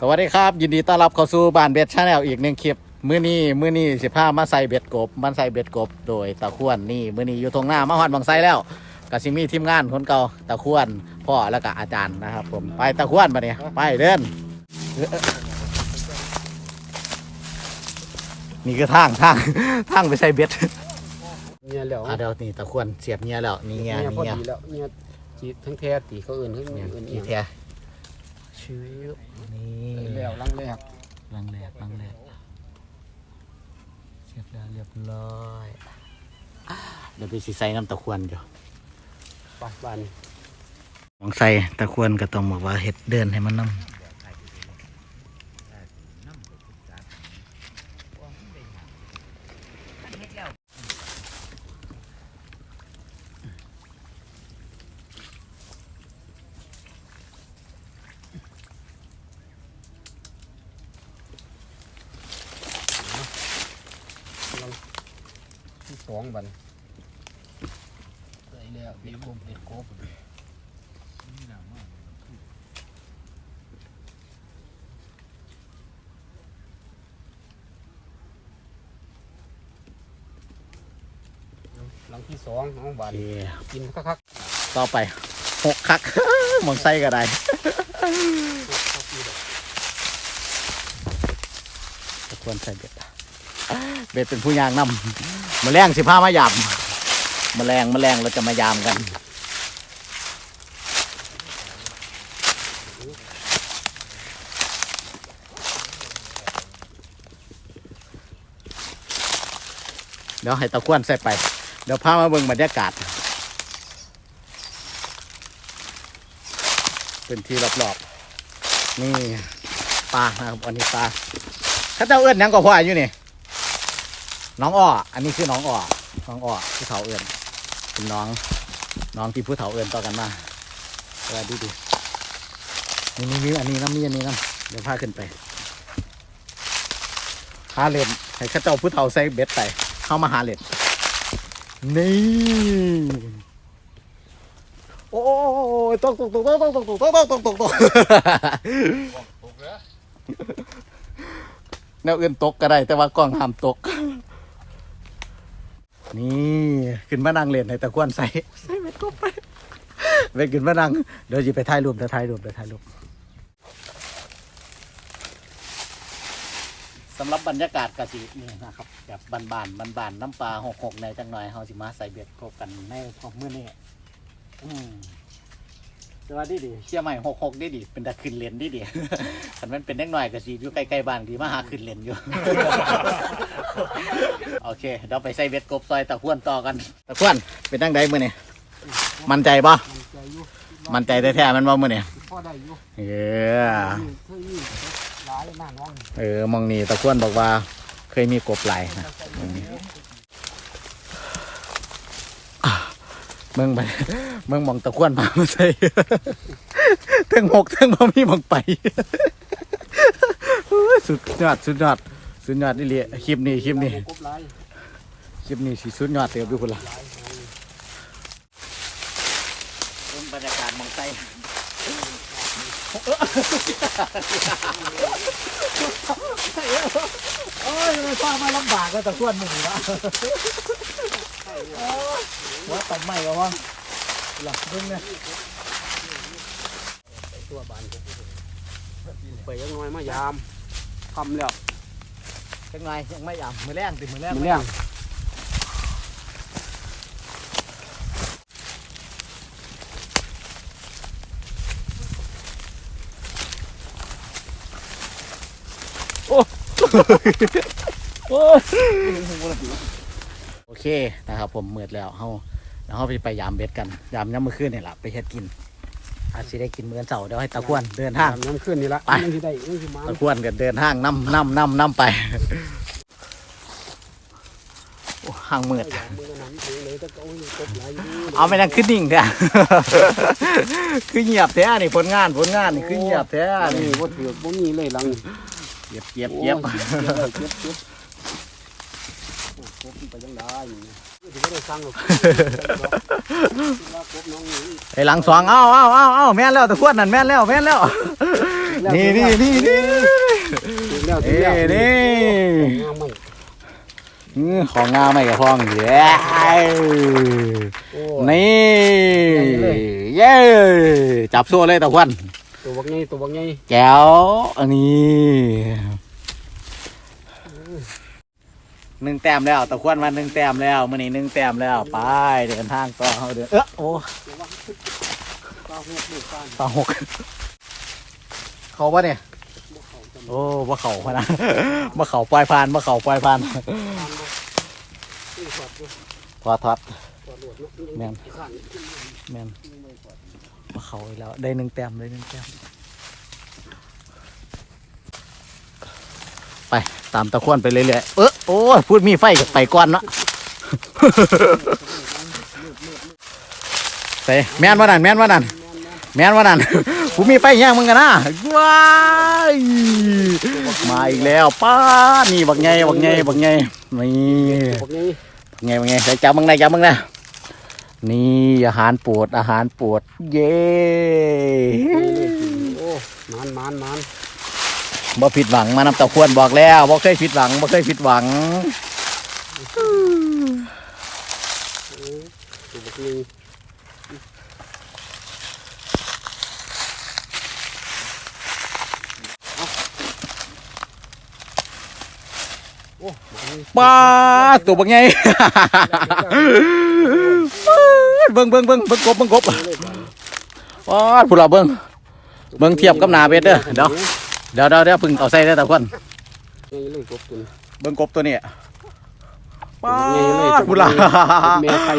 สวัสดีครับ ยินดีต้อนรับเข้าสู่บ้านเบ็ดชาแนลอีกหนึ่งคลิปมื้อนี้มื้อนี้สิพามาใส่เบ็ดกบมันใส่เบ็ดกบ โดยตะขวนนี่มื้อนี้อยู่ตรงหน้ามาหอดบางไซแล้วก็สิมีทีมงานคนเก่าตะขวนพ่อแล้วก็อาจารย์นะครับ ผมไปตะขวนมาเนี่ยไปเดินนี่คือทางทางทางไปใส่เบ็ดเนี่ยแล้วอะเดี๋ยวนี่ตะขวนเสียบเงียแล้วนี่เงียเนี่ยนี่พอเงียดีแล้วเนี่ยจีทั้งแท้ตีเขาเอื่นเขาเนี่ยเอื่นเอีอียงแท้ ชื่อนี่แล้วลังแรกลังแรกลังแรกเสร็จแล้วเรียบร้อยเดี๋ยวไปสิใส่น้ำตะควนอยู่ปะบานมองใส่ตะควนก็ต้องบอกว่าเห็ดเดินให้มันน้ลั สองบันใส่แล้วเด็กกบเด็กกบหลังที่สองน้องำบานโอเคกินคักต่อไปหกคักมองใส่ก็ได้ตะควนใส่เบ็ด เบ็ดเป็นผู้ยางนำมาแมลงสิผ้ามายำมาแรงมลงแมลงเราจะมายามกันเดี๋ยวให้ตะควนใส่ไป เดี๋ยวพามาเบิ่งบรรยากาศ เป็นที่รอบๆนี่ปลานะครับอันนี้ปลาข้าเจ้าเอื้อนยังก็พ่ออยู่นี่ น้องอ้อ อันนี้คือน้องอ้อ น้องอ้อผู้เฒ่าเอื้อนเป็นน้อง น้องที่ผู้เฒ่าเอื้อนต่อกันมาเออดูดินี่นี่อันนี้น้ำนี่อันนี้น้ำเดี๋ยวพาขึ้นไปหาเล่นให้ข้าเจ้าผู้เฒ่าใส่เบ็ดไปเข้ามาหาเล่นนี่โอ้ยตกตกตกตกตกตกตกตกตกตกตกตกแนวอื่นตกก็ได้ แต่ว่ากล้องห้ามตก นี่ขึ้นมานั่งเล่นในตะกวนใส่ใส่ไปกบไปไปขึ้นมานั่งเดี๋ยวจะไปถ่ายรูปเดี๋ยวถ่ายรูปเดี๋ยวถ่ายรูปสำหรับบรรยากาศกสินี่นะครับแบบบานๆบานๆน้ำปลาหกหกในจังหน่อยเฮาสิมาใส่เบ็ดกบกันในพร้อมมื้อนี้อืมแต่ว่าดีดีเชี่ยใหม่หกหกดีดีเป็นตะขึ้นเลนดีดีคันมันเป็นเล็กหน่อยก็สิอยู่ใกล้ๆบ้านดีมาหาขึ้นเลนอยู่ โอเคเดี๋ยวไปใส่เบ็ดกบซอยตะควนต่อกันตะควนเป็นตั้งใดมื้อนี่มั่นใจปะๆมันใจอยู่มั่นใจแท้ๆมันว่ามื้อนี่พ่อได้อยู่เออนี่เคยมีหลายหน้าน้องเออมองนี่ตะควนบอกว่าเคยมีกบหลายนะมองนี่อะเมืองไปเมืองมองตะควนมามาใส่เทั้งหกเทั้งบ่มีมองไปโอ้ยสุดยอดสุดยอด สุดยอดนี่เลยคลิปนี้คลิปนี้กบหลายคลิปนี้สิสุดยอดเตียวอยู่คนละเป็นบรรยากาศมองไส้โอ้ยมันฟ้ามาลำบากก็ตะควนมึงวะว่าตัดไม่ก็ว่าหลับดึงเนี่ยตัวบานไปยังน้อยมายามทำแล้ว ยังไงยังไม่ยำมือแรงติมือแรงมันเลี้ยงโอเคนะครับผมมืดแล้วเฮาแล้วเฮาไปไปยามเบ็ดกัน ยามย้ำมือคืนนี่แหละไปเฮ็ดกิน อาจสิได้กินมื้อเสาร์เดี๋ยวให้ตะควนเดินทาง น้ำขึ้นนี่ละไปยังที่ได้ยังที่มาตะควนกันเดินทางน้ำน้ำน้ำน้ำไปโอ้ห่างมืดอยากมือนั้นเองเลยแต่ก็โอ้ยกบหลายอยู่เอาไปนั่งขึ้นนิ่งแท้คือเงียบแท้นี่ผลงานผลงานนี่คือเงียบแท้นี่นี่บ่ถือบ่มีเลยหลังเก็บเก็บเก็บโอ้ยเก็บเลยเก็บเก็บโอ้กบมันไปยังได้นี่ถือว่าได้สั่งหรอกว่ากบน้องนี่ ไอ้หลังสองเอ้าเอ้าเอ้าเอ้าแม่นแล้วตะควนนั่นแม่นแล้วแม่นแล้วแล้วนี่นี่นี่นี่ถึงแล้วถึงนี่แล้วนี่งามมันอื้อของงามไม่กับห้องเย้โอ้นี่เลยเย้จับโซ่เลยตะควันตัวบักใหญ่ตัวบักใหญ่แก้วอันนี้ หนึ่งแต้มแล้วตะควันมาหนึ่งแต้มแล้วมื่อนี้หนึ่งแต้มแล้วไปเดินทางต่อเดินเออโอ้ปลาหัวลูกเขาปะเนี่ยโอ้บ่เขาพะนะบ่เขาปล่อยพานบ่เขาปล่อยพานทานบ่นี่ขวดอยู่พอทอดขวเนาะแมนข้างแม่นบ่เขาอีกแล้วได้หนึ่งแต้มได้หนึ่งแต้มไป ตามตะควนไปเรื่อยๆเออโอ้ยพูดมีไฟกับไปก่อนเนาะไปแม่นว่านั่นแม่นว่านั่นแม่นว่านั่นกูมีไฟแย่งมึงกันนะว้ายมาอีกแล้วป้านี่บักไงบักไงบักไงนี่บักไงบักไงใส่จับมึงได้จับมึงได้นี่อาหารปวดอาหารปวดเย้โอ้มานมานมาน บ่ผิดหวังมานำตะควรบอกแล้วบ่เคยผิดหวังบ่เคยผิดหวังตัวบักใหญ่โอ้บักใหญ่ป้าตัวบักไงเบิ่งเบิ่งเบิ่งเบิ่งกบเบิ่งกบป้าผู้เราเบิ่งเบิ่งเทียบกับนาเบ็ดเด้อเดี๋ยว เดี๋ยวเดี๋ยวเดี๋ยวเพึ่งเอาใส่ได้อตะควรนี่เลยกบตัวนี้เบิ่งกบตัวนี้ป้านี่เลยผู้เราแม่ไข่